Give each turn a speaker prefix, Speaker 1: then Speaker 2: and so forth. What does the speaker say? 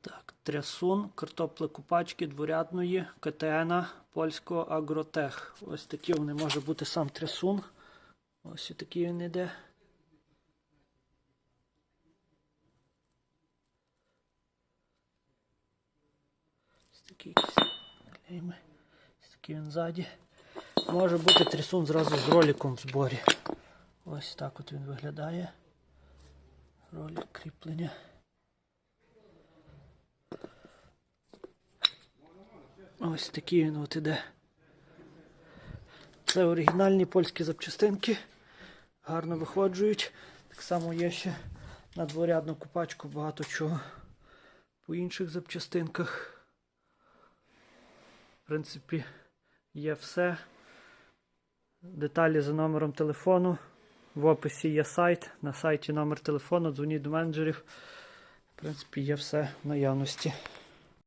Speaker 1: Так, трясун, картопли купачки дворядної, КТН, польського агротех. Ось такі вони може бути сам трясун. Ось і такий він іде. Ось такий клейми. Ось такий він ззаді. Може бути трясун зразу з роликом в зборі. Ось так от він виглядає. Ролик кріплення. Ось такий він от іде. Це оригінальні польські запчастинки. Гарно виходжують. Так само є ще на дворядну купачку багато чого по інших запчастинках. В принципі, є все. Деталі за номером телефону. В описі є сайт. На сайті номер телефону, дзвоніть до менеджерів. В принципі, є все в наявності.